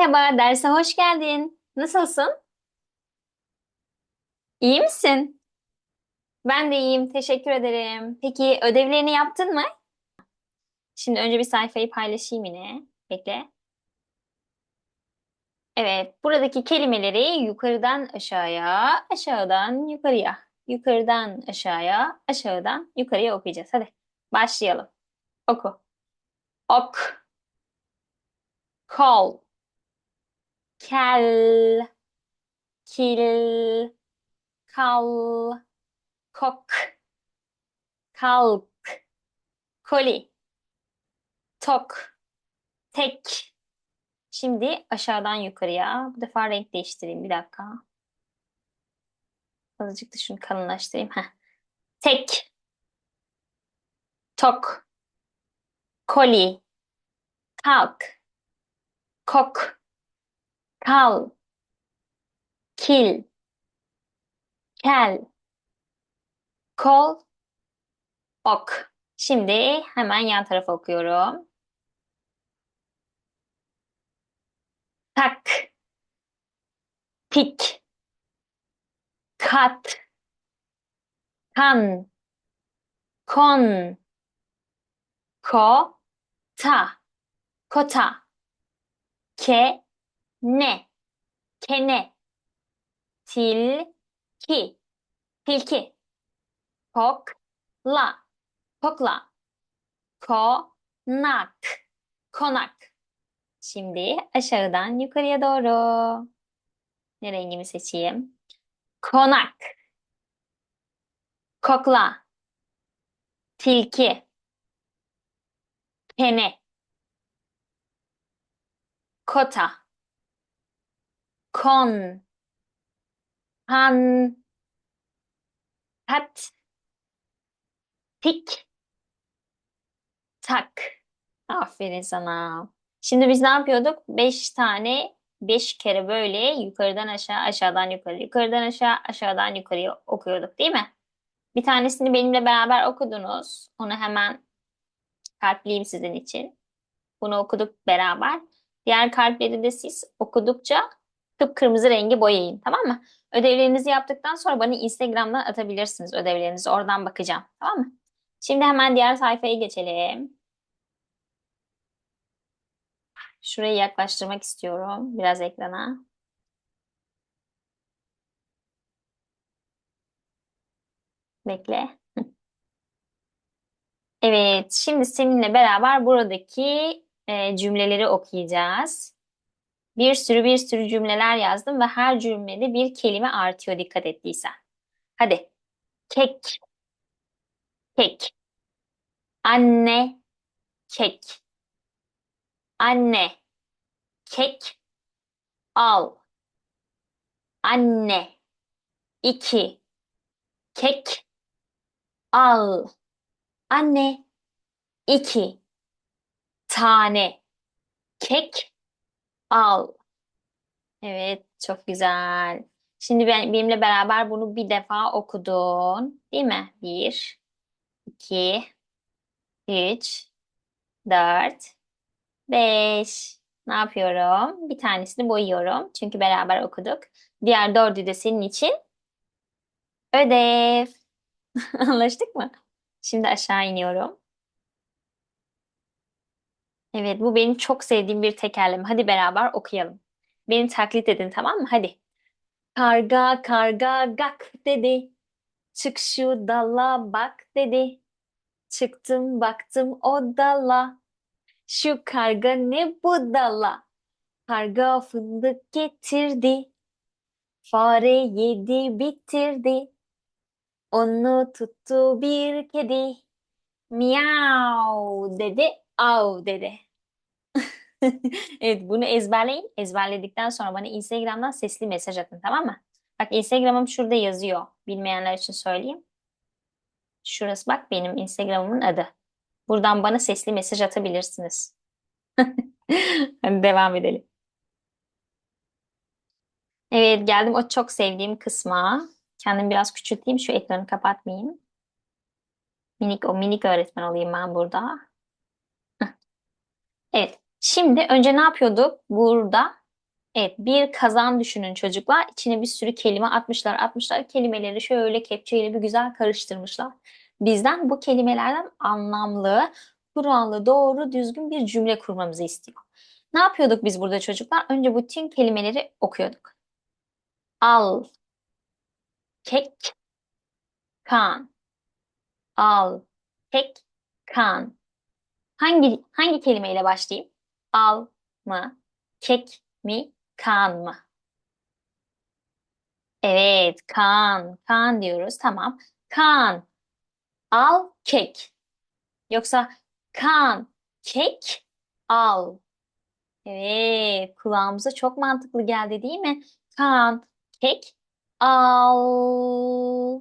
Merhaba, derse hoş geldin. Nasılsın? İyi misin? Ben de iyiyim, teşekkür ederim. Peki ödevlerini yaptın mı? Şimdi önce bir sayfayı paylaşayım yine. Bekle. Evet, buradaki kelimeleri yukarıdan aşağıya, aşağıdan yukarıya, yukarıdan aşağıya, aşağıdan yukarıya okuyacağız. Hadi başlayalım. Oku. Ok, kol, kel, kil, kal, kok, kalk, koli, tok, tek. Şimdi aşağıdan yukarıya. Bu defa renk değiştireyim. Bir dakika. Azıcık da şunu kalınlaştırayım. Heh. Tek, tok, koli, kalk, kok, kal, kil, kel, kol, ok. Şimdi hemen yan tarafa okuyorum. Tak, tik, kat, kan, kon, ko, ta, kota, ke, ne, kene, tilki, tilki, kokla, kokla, konak, konak. Şimdi aşağıdan yukarıya doğru. Ne rengimi seçeyim? Konak, kokla, tilki, kene, kota, kon, han, kat, tik, tak. Aferin sana. Şimdi biz ne yapıyorduk? Beş tane, beş kere böyle yukarıdan aşağı, aşağıdan yukarı, yukarıdan aşağı, aşağıdan yukarıya okuyorduk değil mi? Bir tanesini benimle beraber okudunuz. Onu hemen kalpleyeyim sizin için. Bunu okuduk beraber. Diğer kalpleri de siz okudukça kıpkırmızı rengi boyayın. Tamam mı? Ödevlerinizi yaptıktan sonra bana Instagram'dan atabilirsiniz ödevlerinizi. Oradan bakacağım. Tamam mı? Şimdi hemen diğer sayfaya geçelim. Şurayı yaklaştırmak istiyorum biraz ekrana. Bekle. Evet, şimdi seninle beraber buradaki e, cümleleri okuyacağız. Bir sürü bir sürü cümleler yazdım ve her cümlede bir kelime artıyor dikkat ettiysen. Hadi. Kek. Kek. Anne. Kek. Anne. Kek. Al. Anne. İki. Kek. Al. Anne. iki tane kek al. Evet, çok güzel. Şimdi ben, benimle beraber bunu bir defa okudun, değil mi? Bir, iki, üç, dört, beş. Ne yapıyorum? Bir tanesini boyuyorum. Çünkü beraber okuduk. Diğer dördü de senin için ödev. Anlaştık mı? Şimdi aşağı iniyorum. Evet, bu benim çok sevdiğim bir tekerleme. Hadi beraber okuyalım. Beni taklit edin, tamam mı? Hadi. Karga karga gak dedi. Çık şu dala bak dedi. Çıktım baktım o dala. Şu karga ne budala. Karga fındık getirdi. Fare yedi bitirdi. Onu tuttu bir kedi. Miau dedi, av dedi. Evet, bunu ezberleyin. Ezberledikten sonra bana Instagram'dan sesli mesaj atın, tamam mı? Bak Instagram'ım şurada yazıyor. Bilmeyenler için söyleyeyim. Şurası bak benim Instagram'ımın adı. Buradan bana sesli mesaj atabilirsiniz. Devam edelim. Evet, geldim o çok sevdiğim kısma. Kendimi biraz küçülteyim, şu ekranı kapatmayayım. Minik o minik öğretmen olayım ben burada. Evet. Şimdi önce ne yapıyorduk? Burada Evet, bir kazan düşünün çocuklar. İçine bir sürü kelime atmışlar, atmışlar. Kelimeleri şöyle kepçeyle bir güzel karıştırmışlar. Bizden bu kelimelerden anlamlı, kurallı, doğru, düzgün bir cümle kurmamızı istiyor. Ne yapıyorduk biz burada çocuklar? Önce bütün kelimeleri okuyorduk. Al, kek, kan. Al, kek, kan. Hangi hangi kelimeyle başlayayım? Al mı? Kek mi? Kan mı? Evet, kan. Kan diyoruz. Tamam. Kan. Al kek. Yoksa kan. Kek. Al. Evet, kulağımıza çok mantıklı geldi değil mi? Kan. Kek. Al.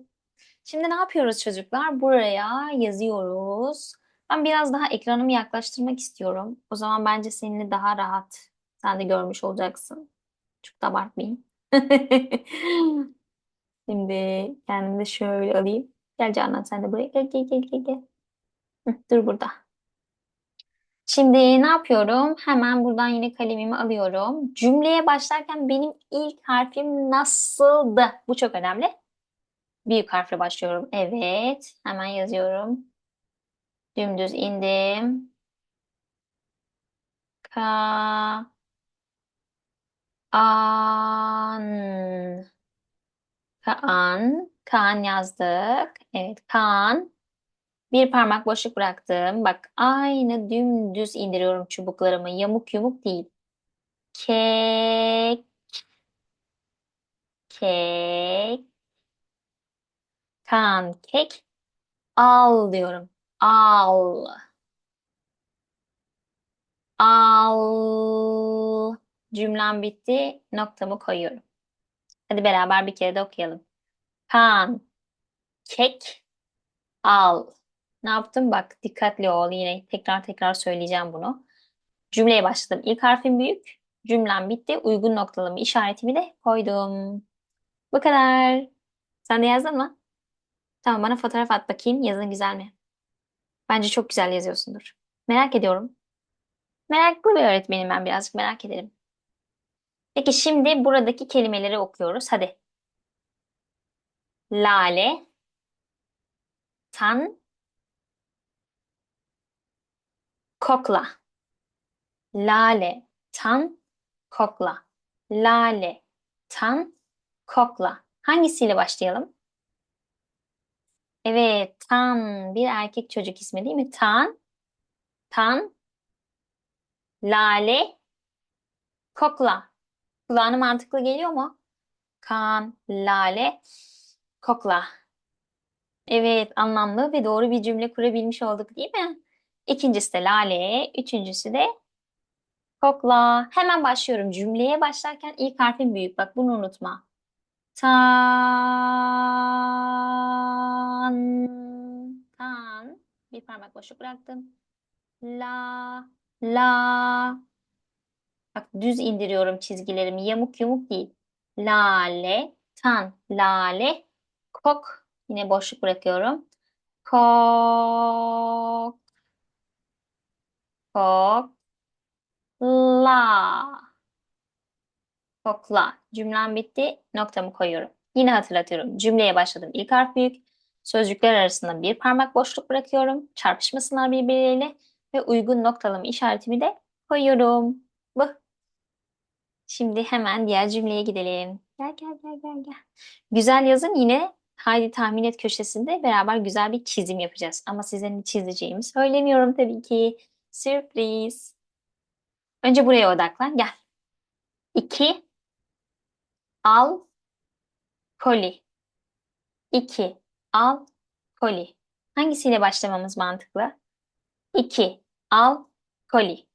Şimdi ne yapıyoruz çocuklar? Buraya yazıyoruz. Ben biraz daha ekranımı yaklaştırmak istiyorum. O zaman bence seninle daha rahat sen de görmüş olacaksın. Çok da abartmayayım. Şimdi kendimi de şöyle alayım. Gel Canan sen de buraya. Gel gel gel gel. dur burada. Şimdi ne yapıyorum? Hemen buradan yine kalemimi alıyorum. Cümleye başlarken benim ilk harfim nasıldı? Bu çok önemli. Büyük harfle başlıyorum. Evet. Hemen yazıyorum. Dümdüz indim. Ka an Kaan. Kaan yazdık. Evet, Kaan. Bir parmak boşluk bıraktım. Bak aynı dümdüz indiriyorum çubuklarımı. Yamuk yumuk değil. Kek. Kek. Kaan kek. Al diyorum. Al. Al. Cümlem bitti. Noktamı koyuyorum. Hadi beraber bir kere de okuyalım. Kaan kek al. Ne yaptım? Bak dikkatli ol. Yine tekrar tekrar söyleyeceğim bunu. Cümleye başladım. İlk harfim büyük. Cümlem bitti. Uygun noktalama işaretimi de koydum. Bu kadar. Sen de yazdın mı? Tamam bana fotoğraf at bakayım. Yazın güzel mi? Bence çok güzel yazıyorsundur. Merak ediyorum. Meraklı bir öğretmenim ben birazcık merak ederim. Peki şimdi buradaki kelimeleri okuyoruz. Hadi. Lale, tan, kokla. Lale, tan, kokla. Lale, tan, kokla. Hangisiyle başlayalım? Evet, Tan bir erkek çocuk ismi değil mi? Tan, Tan, Lale, kokla. Kulağına mantıklı geliyor mu? Kan, Lale, kokla. Evet, anlamlı ve doğru bir cümle kurabilmiş olduk değil mi? İkincisi de Lale, üçüncüsü de kokla. Hemen başlıyorum. Cümleye başlarken ilk harfin büyük. Bak bunu unutma. Tan, tan. Bir parmak boşluk bıraktım. La, la. Bak düz indiriyorum çizgilerimi. Yamuk yumuk değil. Lale, tan, lale, kok. Yine boşluk bırakıyorum. Kok, kok, la. Kokla. Cümlem bitti. Noktamı koyuyorum. Yine hatırlatıyorum. Cümleye başladım. İlk harf büyük. Sözcükler arasında bir parmak boşluk bırakıyorum. Çarpışmasınlar birbirleriyle. Ve uygun noktalama işaretimi de koyuyorum. Bu. Şimdi hemen diğer cümleye gidelim. Gel gel gel gel gel. Güzel yazın yine Haydi tahmin et köşesinde beraber güzel bir çizim yapacağız. Ama size ne çizeceğimi söylemiyorum tabii ki. Sürpriz. Önce buraya odaklan. Gel. 2 al koli. 2 al koli. Hangisiyle başlamamız mantıklı? 2 al koli.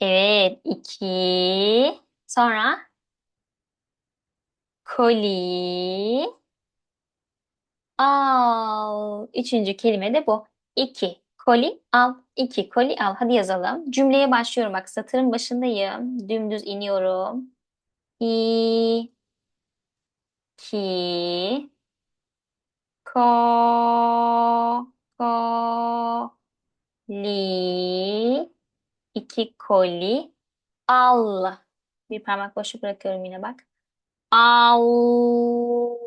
Evet, 2 sonra koli al. Üçüncü kelime de bu. 2 koli al. 2 koli al. Hadi yazalım. Cümleye başlıyorum. Bak satırın başındayım. Dümdüz iniyorum. İ ki ko ko li iki koli al Bir parmak boşluk bırakıyorum yine bak. Au.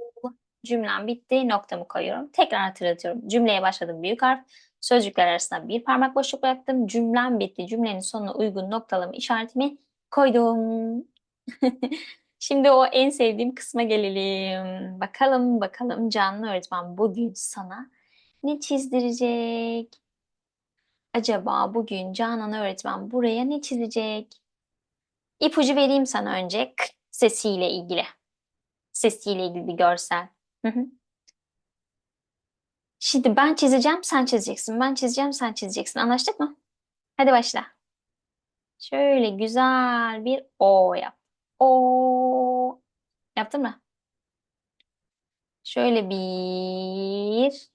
Cümlem bitti. Noktamı koyuyorum. Tekrar hatırlatıyorum. Cümleye başladım büyük harf. Sözcükler arasında bir parmak boşluk bıraktım. Cümlem bitti. Cümlenin sonuna uygun noktalama işaretimi koydum. Şimdi o en sevdiğim kısma gelelim. Bakalım bakalım canlı öğretmen bugün sana ne çizdirecek? Acaba bugün Canan öğretmen buraya ne çizecek? İpucu vereyim sana önce sesiyle ilgili. Sesiyle ilgili bir görsel. Şimdi ben çizeceğim, sen çizeceksin. Ben çizeceğim, sen çizeceksin. Anlaştık mı? Hadi başla. Şöyle güzel bir O yap. O. Yaptın mı? Şöyle bir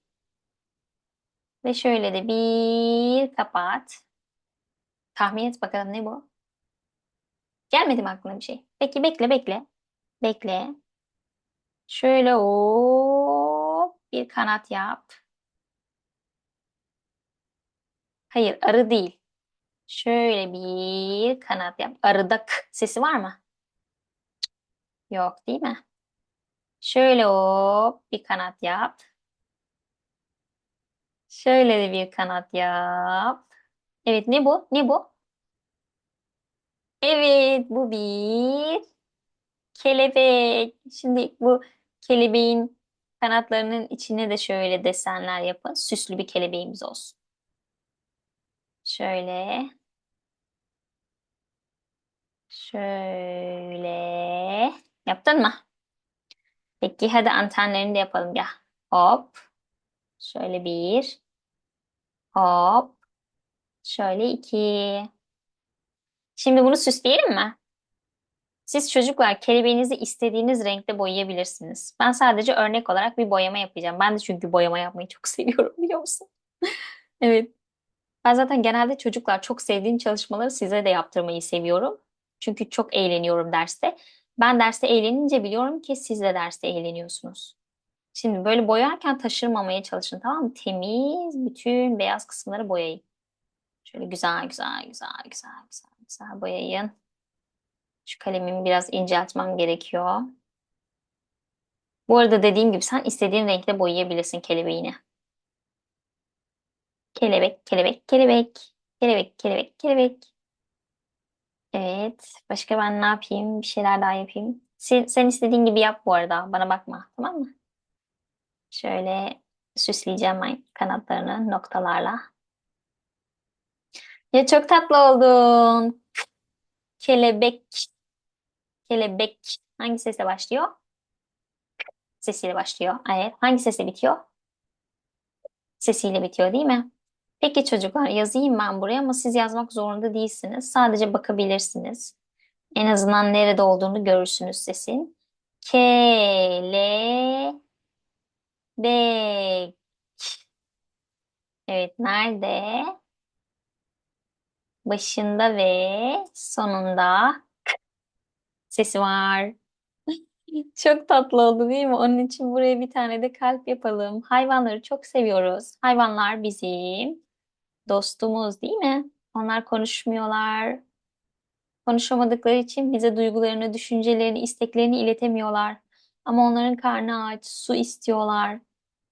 ve şöyle de bir kapat. Tahmin et bakalım ne bu? Gelmedi mi aklına bir şey? Peki bekle bekle. Bekle. Şöyle o bir kanat yap. Hayır arı değil. Şöyle bir kanat yap. Arıda k sesi var mı? Yok değil mi? Şöyle hop bir kanat yap. Şöyle de bir kanat yap. Evet ne bu? Ne bu? Evet bu bir kelebek. Şimdi bu kelebeğin kanatlarının içine de şöyle desenler yapın. Süslü bir kelebeğimiz olsun. Şöyle. Şöyle. Yaptın mı? Peki hadi antenlerini de yapalım ya. Hop. Şöyle bir. Hop. Şöyle iki. Şimdi bunu süsleyelim mi? Siz çocuklar kelebeğinizi istediğiniz renkte boyayabilirsiniz. Ben sadece örnek olarak bir boyama yapacağım. Ben de çünkü boyama yapmayı çok seviyorum biliyor musun? Evet. Ben zaten genelde çocuklar çok sevdiğim çalışmaları size de yaptırmayı seviyorum. Çünkü çok eğleniyorum derste. Ben derste eğlenince biliyorum ki siz de derste eğleniyorsunuz. Şimdi böyle boyarken taşırmamaya çalışın tamam mı? Temiz bütün beyaz kısımları boyayın. Şöyle güzel güzel güzel güzel güzel güzel boyayın. Şu kalemimi biraz inceltmem gerekiyor. Bu arada dediğim gibi sen istediğin renkte boyayabilirsin kelebeğini. Kelebek, kelebek, kelebek. Kelebek, kelebek, kelebek. Evet. Başka ben ne yapayım? Bir şeyler daha yapayım. Sen, sen istediğin gibi yap bu arada. Bana bakma. Tamam mı? Şöyle süsleyeceğim ben kanatlarını noktalarla. Ya çok tatlı oldun. Kelebek. Kelebek. Hangi sesle başlıyor? Sesiyle başlıyor. Evet. Hangi sesle bitiyor? Sesiyle bitiyor değil mi? Peki çocuklar yazayım ben buraya ama siz yazmak zorunda değilsiniz. Sadece bakabilirsiniz. En azından nerede olduğunu görürsünüz sesin. Kelebek. Evet nerede? Başında ve sonunda k sesi var. Çok tatlı oldu değil mi? Onun için buraya bir tane de kalp yapalım. Hayvanları çok seviyoruz. Hayvanlar bizim dostumuz değil mi? Onlar konuşmuyorlar. Konuşamadıkları için bize duygularını, düşüncelerini, isteklerini iletemiyorlar. Ama onların karnı aç, su istiyorlar.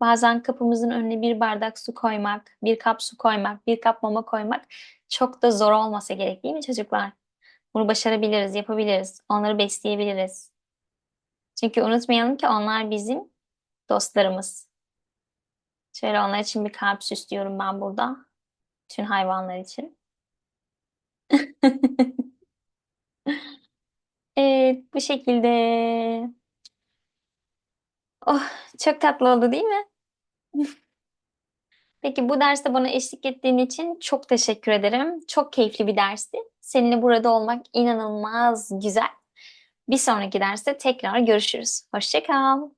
Bazen kapımızın önüne bir bardak su koymak, bir kap su koymak, bir kap mama koymak çok da zor olmasa gerek değil mi çocuklar? Bunu başarabiliriz, yapabiliriz. Onları besleyebiliriz. Çünkü unutmayalım ki onlar bizim dostlarımız. Şöyle onlar için bir kalp süslüyorum ben burada. Tüm hayvanlar için. Evet, bu şekilde. Oh, çok tatlı oldu değil mi? Peki bu derste bana eşlik ettiğin için çok teşekkür ederim. Çok keyifli bir dersti. Seninle burada olmak inanılmaz güzel. Bir sonraki derste tekrar görüşürüz. Hoşça kal.